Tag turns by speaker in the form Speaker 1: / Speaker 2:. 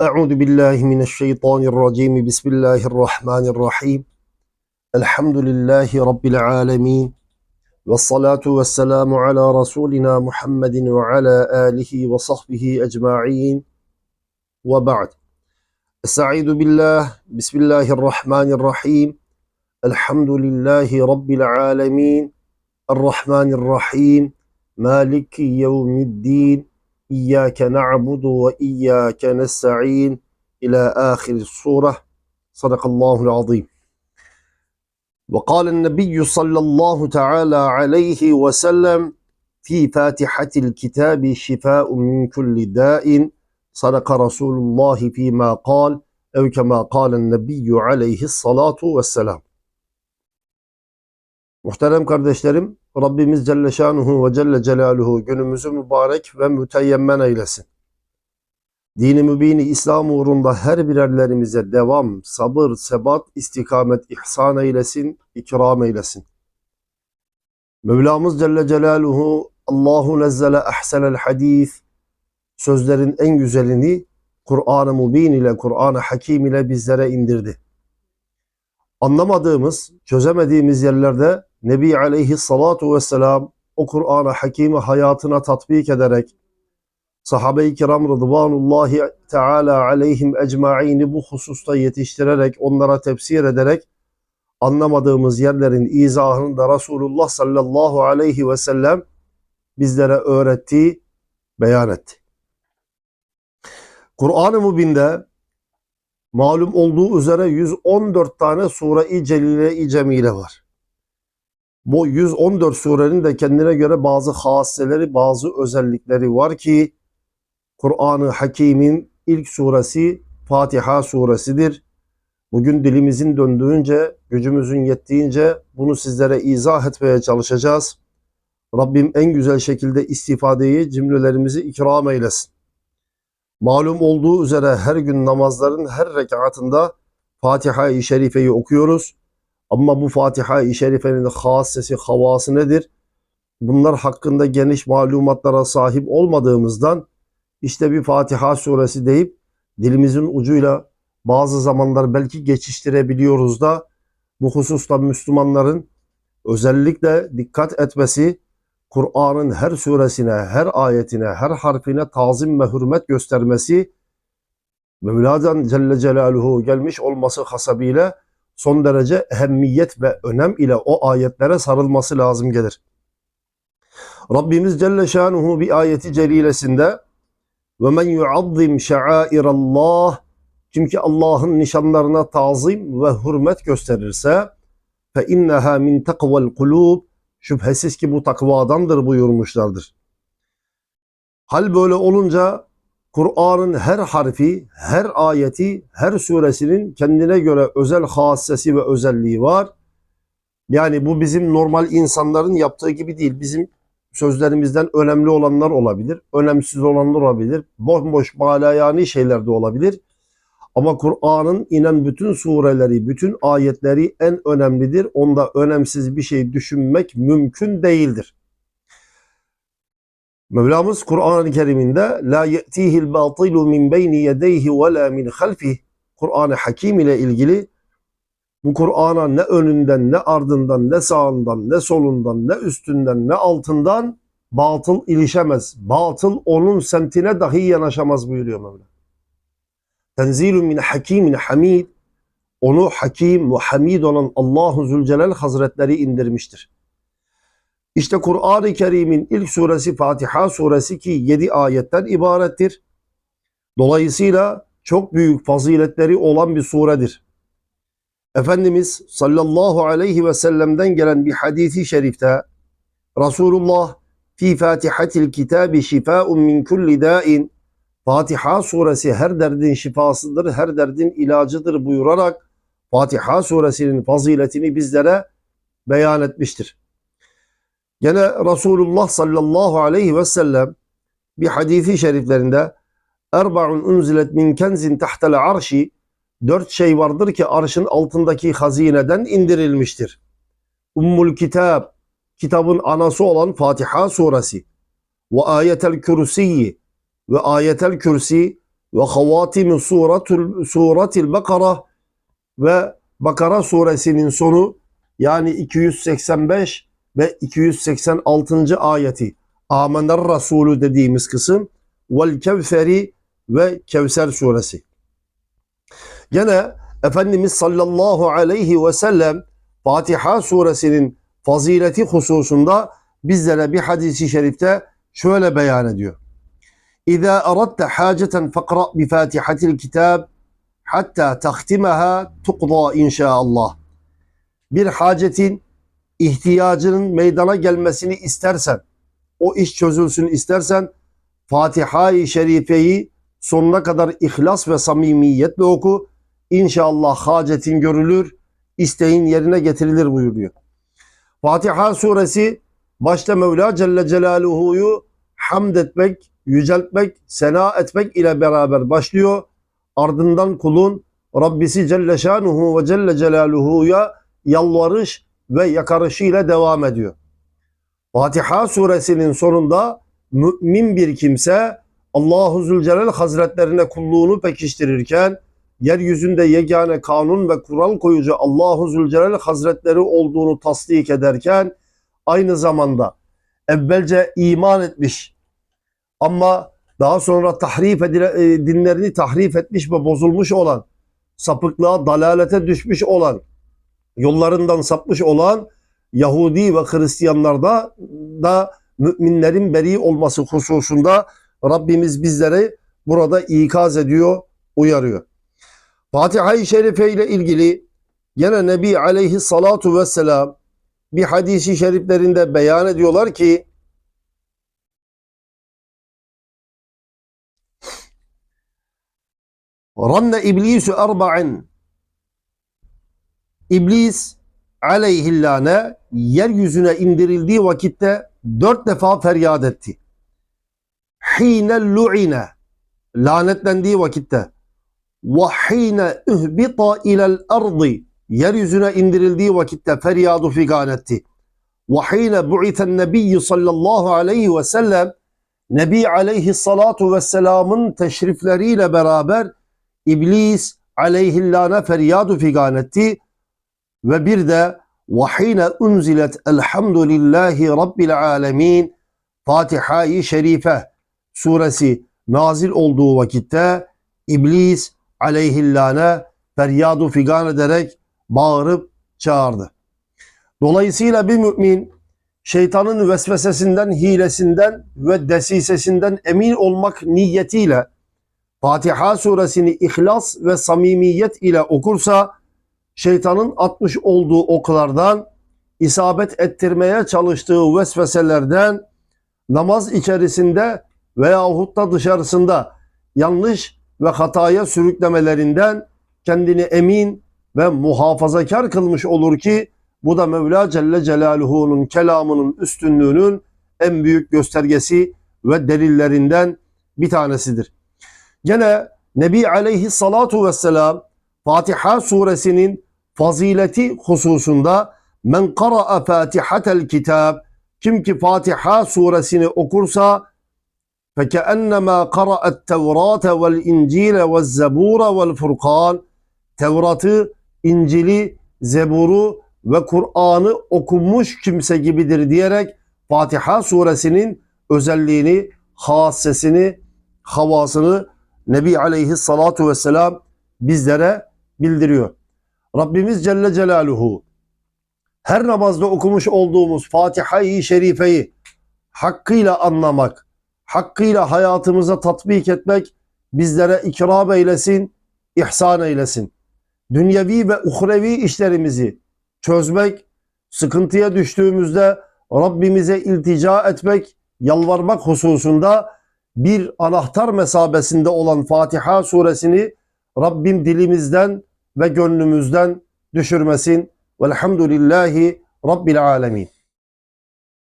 Speaker 1: أعوذ بالله من الشيطان الرجيم. بسم الله الرحمن الرحيم. الحمد لله رب العالمين. والصلاة والسلام على رسولنا محمد وعلى آله وصحبه أجمعين. وبعد. السعيد بالله. بسم الله الرحمن الرحيم. الحمد لله رب العالمين. الرحمن الرحيم. مالك يوم الدين. إياك نعبد وإياك نستعين. إلى آخر السورة. صدق الله العظيم. وقال النبي صلى الله تعالى عليه وسلم في فاتحة الكتاب شفاء من كل داء صدق رسول الله فيما قال أو كما قال النبي عليه الصلاة والسلام. Muhterem kardeşlerim, Rabbimiz Celle Şanuhu ve Celle Celaluhu günümüzü mübarek ve müteyemmen eylesin. Dini mübini İslam uğrunda her birerlerimize devam, sabır, sebat, istikamet ihsan eylesin, ikram eylesin. Mevlamız Celle Celaluhu Allahu nezzele ahsenel hadis sözlerin en güzelini Kur'an-ı Mubin ile Kur'an-ı Hakim ile bizlere indirdi. Anlamadığımız, çözemediğimiz yerlerde Nebi Aleyhissalatu vesselam o Kur'an-ı Hakim'i hayatına tatbik ederek sahabe-i kiram rıdvanullahi teala aleyhim ecma'ini bu hususta yetiştirerek onlara tefsir ederek anlamadığımız yerlerin izahını da Resulullah sallallahu aleyhi ve sellem bizlere öğretti, beyan etti. Kur'an-ı Mubin'de malum olduğu üzere 114 tane sure-i celile-i cemile var. Bu 114 surenin de kendine göre bazı hasseleri, bazı özellikleri var ki Kur'an-ı Hakim'in ilk suresi Fatiha suresidir. Bugün dilimizin döndüğünce, gücümüzün yettiğince bunu sizlere izah etmeye çalışacağız. Rabbim en güzel şekilde istifadeyi, cümlelerimizi ikram eylesin. Malum olduğu üzere her gün namazların her rekatında Fatiha-i Şerife'yi okuyoruz. Ama bu Fatiha-i Şerife'nin hassesi, havası nedir? Bunlar hakkında geniş malumatlara sahip olmadığımızdan işte bir Fatiha suresi deyip dilimizin ucuyla bazı zamanlar belki geçiştirebiliyoruz da bu hususta Müslümanların özellikle dikkat etmesi, Kur'an'ın her suresine, her ayetine, her harfine tazim ve hürmet göstermesi, Mevla'dan Celle Celaluhu gelmiş olması hasabiyle son derece ehemmiyet ve önem ile o ayetlere sarılması lazım gelir. Rabbimiz Celle Şanuhu bir ayeti celilesinde ve men yuazzim şa'airallah kim ki Allah'ın nişanlarına tazim ve hürmet gösterirse fe inneha min takvel kulub şüphesiz ki bu takvadandır buyurmuşlardır. Hal böyle olunca Kur'an'ın her harfi, her ayeti, her suresinin kendine göre özel hassesi ve özelliği var. Yani bu bizim normal insanların yaptığı gibi değil. Bizim sözlerimizden önemli olanlar olabilir, önemsiz olanlar olabilir, bomboş malayani şeyler de olabilir. Ama Kur'an'ın inen bütün sureleri, bütün ayetleri en önemlidir. Onda önemsiz bir şey düşünmek mümkün değildir. Mevlamız Kur'an-ı Kerim'inde la ye'tihil batilu min beyni yedeyhi ve la min halfih Kur'an-ı Hakim ile ilgili bu Kur'an'a ne önünden ne ardından ne sağından ne solundan ne üstünden ne altından batıl ilişemez. Batıl onun semtine dahi yanaşamaz buyuruyor Mevla. Tenzilun min hakimin hamid onu hakim ve hamid olan Allahu Zülcelal Hazretleri indirmiştir. İşte Kur'an-ı Kerim'in ilk suresi Fatiha suresi ki 7 ayetten ibarettir. Dolayısıyla çok büyük faziletleri olan bir suredir. Efendimiz sallallahu aleyhi ve sellem'den gelen bir hadisi şerifte Resulullah fi fatihatil kitabi şifaun min kulli da'in Fatiha suresi her derdin şifasıdır, her derdin ilacıdır buyurarak Fatiha suresinin faziletini bizlere beyan etmiştir. Gene Resulullah sallallahu aleyhi ve sellem bir hadisi şeriflerinde Erba'un unzilet min kenzin tahtel arşi dört şey vardır ki arşın altındaki hazineden indirilmiştir. Ummul kitab kitabın anası olan Fatiha suresi ve ayetel kürsiyi ve ayetel kürsi ve havatimi suratul suratil Bakara ve Bakara suresinin sonu yani 285 ve 286. ayeti Amener Resulü dediğimiz kısım vel Kevseri ve Kevser suresi. Gene Efendimiz sallallahu aleyhi ve sellem Fatiha suresinin fazileti hususunda bizlere bir hadisi şerifte şöyle beyan ediyor. İza aradta haceten fakra bi Fatihatil kitab hatta tahtimaha tuqda inşaallah. Bir hacetin ihtiyacının meydana gelmesini istersen, o iş çözülsün istersen Fatiha-i Şerife'yi sonuna kadar ihlas ve samimiyetle oku. İnşallah hacetin görülür, isteğin yerine getirilir buyuruyor. Fatiha suresi başta Mevla Celle Celaluhu'yu hamd etmek, yüceltmek, sena etmek ile beraber başlıyor. Ardından kulun Rabbisi Celle Şanuhu ve Celle Celaluhu'ya yalvarış ve yakarışı ile devam ediyor. Fatiha suresinin sonunda mümin bir kimse Allahu Zülcelal Hazretlerine kulluğunu pekiştirirken yeryüzünde yegane kanun ve kural koyucu Allahu Zülcelal Hazretleri olduğunu tasdik ederken aynı zamanda evvelce iman etmiş ama daha sonra tahrif edile, e, dinlerini tahrif etmiş ve bozulmuş olan, sapıklığa, dalalete düşmüş olan, yollarından sapmış olan Yahudi ve Hristiyanlarda da müminlerin beri olması hususunda Rabbimiz bizleri burada ikaz ediyor, uyarıyor. Fatiha-i Şerife ile ilgili gene Nebi aleyhissalatu vesselam bir hadisi şeriflerinde beyan ediyorlar ki Ranne iblisu erba'in İblis aleyhillâne yeryüzüne indirildiği vakitte dört defa feryat etti. Hine lu'ine lanetlendiği vakitte ve hine uhbita ilel ardı yeryüzüne indirildiği vakitte feryadu figan etti. Ve hine bu'iten nebiyyü sallallahu aleyhi ve sellem Nebi aleyhissalatu vesselamın teşrifleriyle beraber İblis aleyhillâne feryadu figan etti ve bir de وَحِينَ unzilet elhamdülillahi rabbil alemin Fatiha-i Şerife suresi nazil olduğu vakitte İblis aleyhillâne feryadu figan ederek bağırıp çağırdı. Dolayısıyla bir mümin şeytanın vesvesesinden, hilesinden ve desisesinden emin olmak niyetiyle Fatiha suresini ihlas ve samimiyet ile okursa şeytanın atmış olduğu oklardan isabet ettirmeye çalıştığı vesveselerden namaz içerisinde veyahut da dışarısında yanlış ve hataya sürüklemelerinden kendini emin ve muhafazakar kılmış olur ki bu da Mevla Celle Celaluhu'nun kelamının üstünlüğünün en büyük göstergesi ve delillerinden bir tanesidir. Gene Nebi Aleyhissalatu Vesselam Fatiha suresinin fazileti hususunda men kara'a fatihatel kitab kim ki Fatiha suresini okursa fekennema kara'at tevrate vel incile ve furkan Tevrat'ı, İncil'i, Zebur'u ve Kur'an'ı okumuş kimse gibidir diyerek Fatiha suresinin özelliğini, hassesini, havasını Nebi aleyhissalatu vesselam bizlere bildiriyor. Rabbimiz Celle Celaluhu her namazda okumuş olduğumuz Fatiha-i Şerife'yi hakkıyla anlamak, hakkıyla hayatımıza tatbik etmek bizlere ikram eylesin, ihsan eylesin. Dünyevi ve uhrevi işlerimizi çözmek, sıkıntıya düştüğümüzde Rabbimize iltica etmek, yalvarmak hususunda bir anahtar mesabesinde olan Fatiha suresini Rabbim dilimizden ve gönlümüzden düşürmesin. Velhamdülillahi Rabbil alemin.